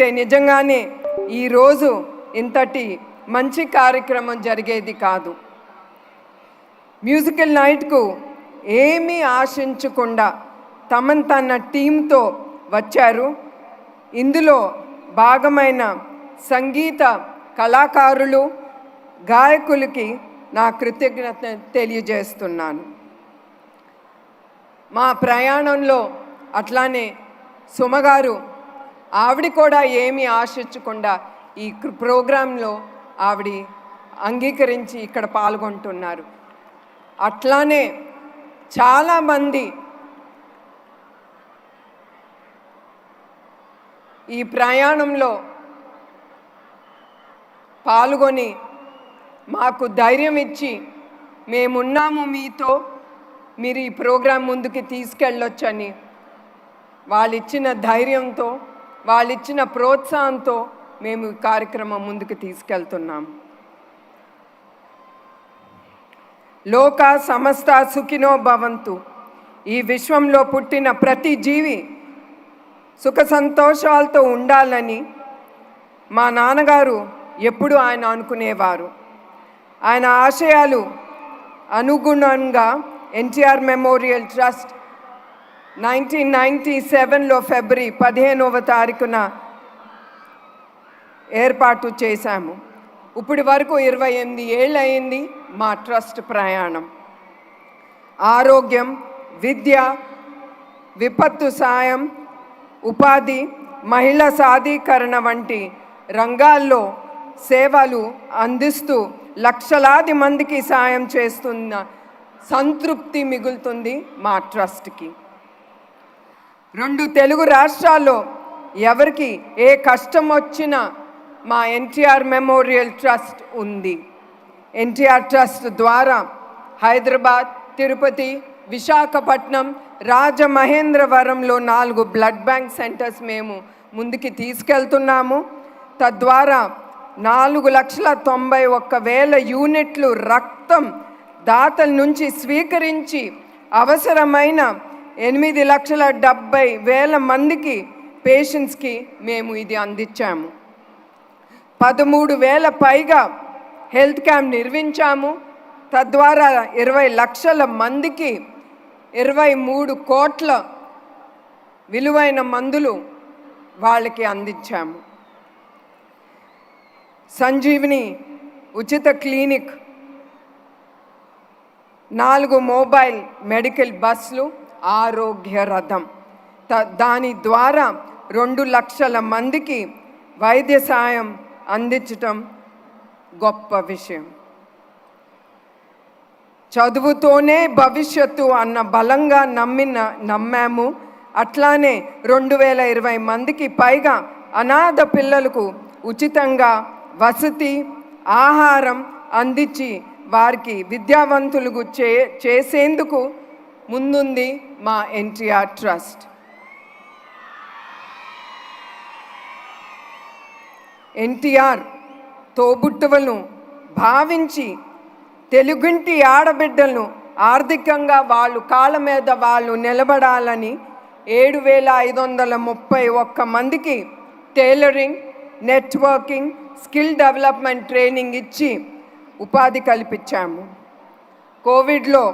అంటే నిజంగానే ఈరోజు ఇంతటి మంచి కార్యక్రమం జరిగేది కాదు. మ్యూజికల్ నైట్కు ఏమీ ఆశించకుండా తమన్ తన టీంతో వచ్చారు. ఇందులో భాగమైన సంగీత కళాకారులు గాయకులకి నా కృతజ్ఞత తెలియజేస్తున్నాను. మా ప్రయాణంలో అట్లానే సుమగారు ఆవిడ కూడా ఏమీ ఆశించకుండా ఈ ప్రోగ్రాంలో ఆవిడ అంగీకరించి ఇక్కడ పాల్గొంటున్నారు. అట్లానే చాలామంది ఈ ప్రయాణంలో పాల్గొని మాకు ధైర్యం ఇచ్చి మేమున్నాము మీతో మీరు ఈ ప్రోగ్రాం ముందుకి తీసుకెళ్ళొచ్చని వాళ్ళిచ్చిన ధైర్యంతో వాళ్ళిచ్చిన ప్రోత్సాహంతో మేము ఈ కార్యక్రమం ముందుకు తీసుకెళ్తున్నాం. లోక సమస్త సుఖినో భవంతు. ఈ విశ్వంలో పుట్టిన ప్రతి జీవి సుఖ సంతోషాలతో ఉండాలని మా నాన్నగారు ఎప్పుడు ఆయన అనుకునేవారు. ఆయన ఆశయాలు అనుగుణంగా NTR memorial trust nineteen ninety సెవెన్లో ఫిబ్రవరి పదిహేనవ తారీఖున ఏర్పాటు చేశాము. ఇప్పటి వరకు ఇరవై ఎనిమిది ఏళ్ళు అయింది మా ట్రస్ట్ ప్రయాణం. ఆరోగ్యం విద్య విపత్తు సాయం ఉపాధి మహిళా సాధీకరణ వంటి రంగాల్లో సేవలు అందిస్తూ లక్షలాది మందికి సాయం చేస్తున్న సంతృప్తి మిగులుతుంది మా ట్రస్ట్కి. రెండు తెలుగు రాష్ట్రాల్లో ఎవరికి ఏ కష్టం వచ్చినా మా ఎన్టీఆర్ మెమోరియల్ ట్రస్ట్ ఉంది. ఎన్టీఆర్ ట్రస్ట్ ద్వారా హైదరాబాద్ తిరుపతి విశాఖపట్నం రాజమహేంద్రవరంలో నాలుగు బ్లడ్ బ్యాంక్ సెంటర్స్ మేము ముందుకి తీసుకెళ్తున్నాము. తద్వారా నాలుగు లక్షల తొంభై ఒక్క వేల యూనిట్లు రక్తం దాతల నుంచి స్వీకరించి అవసరమైన ఎనిమిది లక్షల డెబ్బై వేల మందికి పేషెంట్స్కి మేము ఇది అందించాము. పదమూడు వేల పైగా హెల్త్ క్యాంప్ నిర్మించాము. తద్వారా ఇరవై లక్షల మందికి ఇరవై మూడు కోట్ల విలువైన మందులు వాళ్ళకి అందించాము. సంజీవిని ఉచిత క్లినిక్ నాలుగు మొబైల్ మెడికల్ బస్సులు ఆరోగ్య రథం. త- దాని ద్వారా రెండు లక్షల మందికి వైద్య సాయం అందించటం గొప్ప విషయం. చదువుతోనే భవిష్యత్తు అన్న బలంగా నమ్మిన నమ్మాము. అట్లానే రెండు వేల ఇరవై మందికి పైగా అనాథ పిల్లలకు ఉచితంగా వసతి ఆహారం అందించి వారికి విద్యావంతులకు చే చేసేందుకు ముందుంది మా ఎన్టీఆర్ ట్రస్ట్. ఎన్టీఆర్ తోబుట్టువలను భావించి తెలుగుంటి ఆడబిడ్డలను ఆర్థికంగా వాళ్ళు కాళ్ళ మీద వాళ్ళు నిలబడాలని ఏడు వేల ఐదు వందల ముప్పై ఒక్క మందికి tailoring networking skill development training ఇచ్చి ఉపాధి కల్పించాము. కోవిడ్లో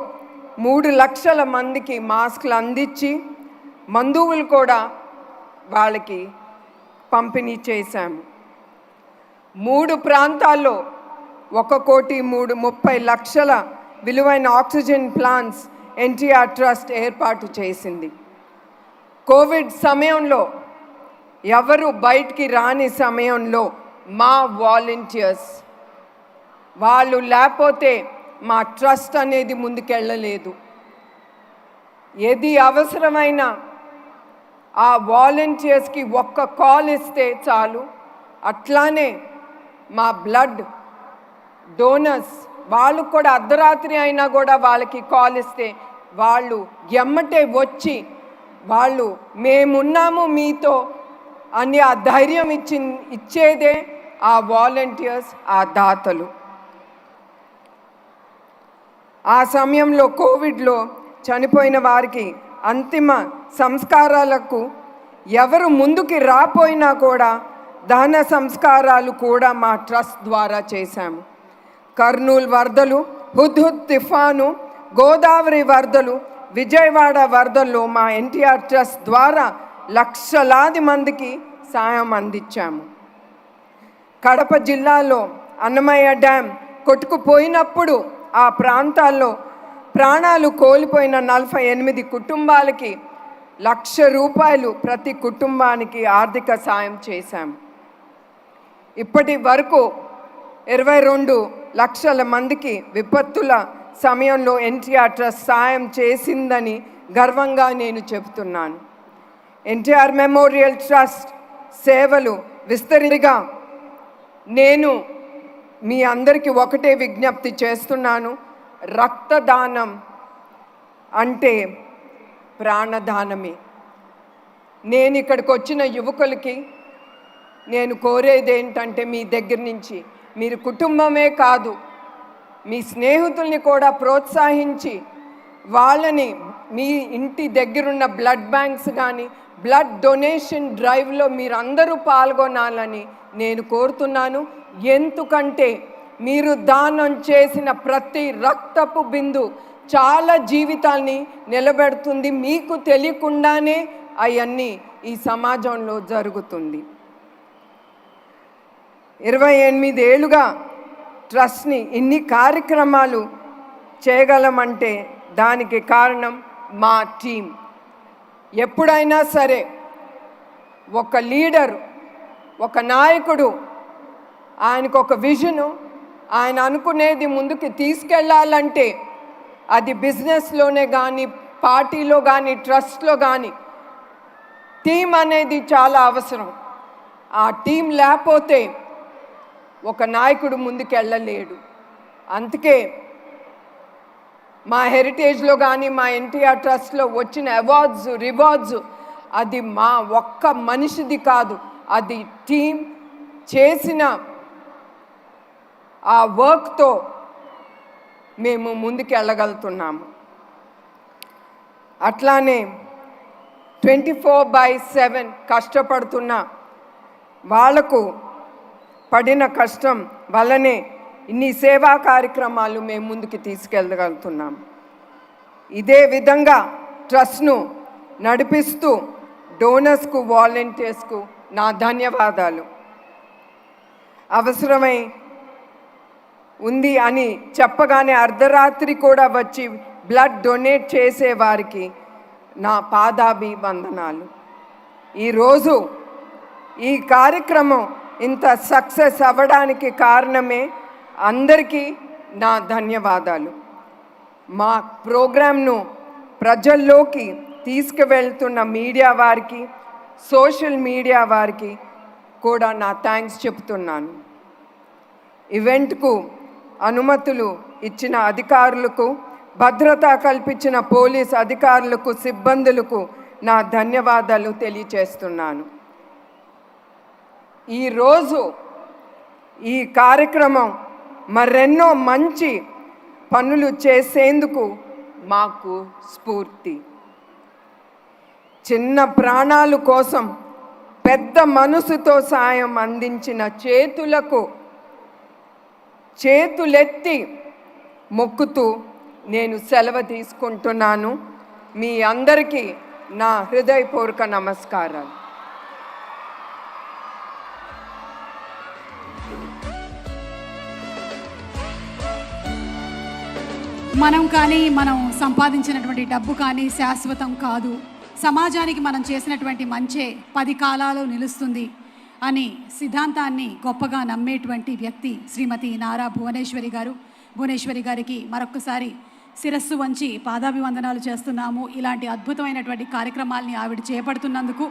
మూడు లక్షల మందికి మాస్క్లు అందించి మందువులు కూడా వాళ్ళకి పంపిణీ చేశాము మూడు ప్రాంతాల్లో ఒక కోటి మూడు ముప్పై లక్షల విలువైన ఆక్సిజన్ ప్లాంట్స్ ఎన్టీఆర్ ట్రస్ట్ ఏర్పాటు చేసింది. కోవిడ్ సమయంలో ఎవరు బయటికి రాని సమయంలో మా వాలంటీర్స్ వాళ్ళు లేకపోతే మా ట్రస్ట్ అనేది ముందుకెళ్ళలేదు. ఏది అవసరమైన ఆ వాలంటీర్స్కి ఒక్క కాల్ ఇస్తే చాలు. అట్లానే మా బ్లడ్ డోనర్స్ వాళ్ళు కూడా అర్ధరాత్రి అయినా కూడా వాళ్ళకి కాల్ ఇస్తే వాళ్ళు ఎమ్మటే వచ్చి వాళ్ళు మేమున్నాము మీతో అని ఆ ధైర్యం ఇచ్చి ఇచ్చేదే ఆ వాలంటీర్స్ ఆ దాతలు. ఆ సమయంలో కోవిడ్లో చనిపోయిన వారికి అంతిమ సంస్కారాలకు ఎవరు ముందుకి రాపోయినా కూడా దహన సంస్కారాలు కూడా మా ట్రస్ట్ ద్వారా చేశాము కర్నూలు వరదలు హుద్హుద్ తుఫాను గోదావరి వరదలు విజయవాడ వరదల్లో మా ఎన్టీఆర్ ట్రస్ట్ ద్వారా లక్షలాది మందికి సాయం అందించాము. కడప జిల్లాలో అన్నమయ్య డ్యామ్ కొట్టుకుపోయినప్పుడు ఆ ప్రాంతాల్లో ప్రాణాలు కోల్పోయిన నలభై ఎనిమిది కుటుంబాలకి లక్ష రూపాయలు ప్రతి కుటుంబానికి ఆర్థిక సాయం చేశాం. ఇప్పటి వరకు ఇరవై రెండు లక్షల మందికి విపత్తుల సమయంలో ఎన్టీఆర్ ట్రస్ట్ సాయం చేసిందని గర్వంగా నేను చెబుతున్నాను. ఎన్టీఆర్ మెమోరియల్ ట్రస్ట్ సేవలు విస్తరిగా నేను మీ అందరికీ ఒకటే విజ్ఞప్తి చేస్తున్నాను. రక్తదానం అంటే ప్రాణదానమే. నేను ఇక్కడికి వచ్చిన యువకులకి నేను కోరేది ఏంటంటే మీ దగ్గర నుంచి మీరు కుటుంబమే కాదు మీ స్నేహితుల్ని కూడా ప్రోత్సహించి వాళ్ళని మీ ఇంటి దగ్గరున్న బ్లడ్ బ్యాంక్స్ కానీ బ్లడ్ డొనేషన్ డ్రైవ్లో మీరందరూ పాల్గొనాలని నేను కోరుతున్నాను. ఎందుకంటే మీరు దానం చేసిన ప్రతి రక్తపు బిందు చాలా జీవితాల్ని నిలబెడుతుంది. మీకు తెలియకుండానే అవన్నీ ఈ సమాజంలో జరుగుతుంది. ఇరవై ఎనిమిది ఏళ్ళుగా ట్రస్ట్ని ఇన్ని కార్యక్రమాలు చేయగలమంటే దానికి కారణం మా టీం ఎప్పుడైనా సరే ఒక లీడర్ ఒక నాయకుడు ఆయనకు ఒక విజను ఆయన అనుకునేది ముందుకు తీసుకెళ్ళాలంటే అది బిజినెస్లోనే కానీ పార్టీలో కానీ ట్రస్ట్లో కానీ టీం అనేది చాలా అవసరం. ఆ టీం లేకపోతే ఒక నాయకుడు ముందుకెళ్ళలేడు. అందుకే మా హెరిటేజ్లో కానీ మా ఎన్టీఆర్ ట్రస్ట్లో వచ్చిన అవార్డ్స్ రివార్డ్స్ అది మా ఒక్క మనిషిది కాదు. అది టీం చేసిన ఆ వర్క్తో మేము ముందుకు వెళ్ళగలుగుతున్నాము. అట్లానే ట్వంటీ ఫోర్ బై సెవెన్ కష్టపడుతున్న వాళ్ళకు పడిన కష్టం వల్లనే ఇన్ని సేవా కార్యక్రమాలు మేము ముందుకు తీసుకెళ్ళగలుగుతున్నాం. ఇదే విధంగా ట్రస్ట్ను నడిపిస్తూ డోనర్స్కు వాలంటీర్స్కు నా ధన్యవాదాలు. అవసరమై ఉంది అని చెప్పగానే అర్ధరాత్రి కూడా వచ్చి బ్లడ్ డొనేట్ చేసే వారికి నా పాదాభివందనాలు. ఈరోజు ఈ కార్యక్రమం ఇంత సక్సెస్ అవ్వడానికి కారణమే అందరికీ నా ధన్యవాదాలు. మా ప్రోగ్రాంను ప్రజల్లోకి తీసుకువెళ్తున్న మీడియా వారికి సోషల్ మీడియా వారికి కూడా నా థ్యాంక్స్ చెప్తున్నాను. ఈవెంట్కు అనుమతులు ఇచ్చిన అధికారులకు భద్రత కల్పించిన పోలీస్ అధికారులకు సిబ్బందులకు నా ధన్యవాదాలు తెలియచేస్తున్నాను. ఈరోజు ఈ కార్యక్రమం మరెన్నో మంచి పనులు చేసేందుకు మాకు స్ఫూర్తి. చిన్న ప్రాణాలు కోసం పెద్ద మనసుతో సాయం అందించిన చేతులకు చేతులెత్తి మొక్కుతూ నేను సెలవు తీసుకుంటున్నాను. మీ అందరికీ నా హృదయపూర్వక నమస్కారాలు. మనం కానీ మనం సంపాదించినటువంటి డబ్బు కానీ శాశ్వతం కాదు. సమాజానికి మనం చేసినటువంటి మంచే పది కాలాలు నిలుస్తుంది అని సిద్ధాంతాన్ని గొప్పగా నమ్మేటువంటి వ్యక్తి శ్రీమతి నారా భువనేశ్వరి గారు. భువనేశ్వరి గారికి మరొకసారి శిరస్సు వంచి పాదాభివందనాలు చేస్తున్నాము. ఇలాంటి అద్భుతమైనటువంటి కార్యక్రమాల్ని ఆవిడ చేపడుతున్నందుకు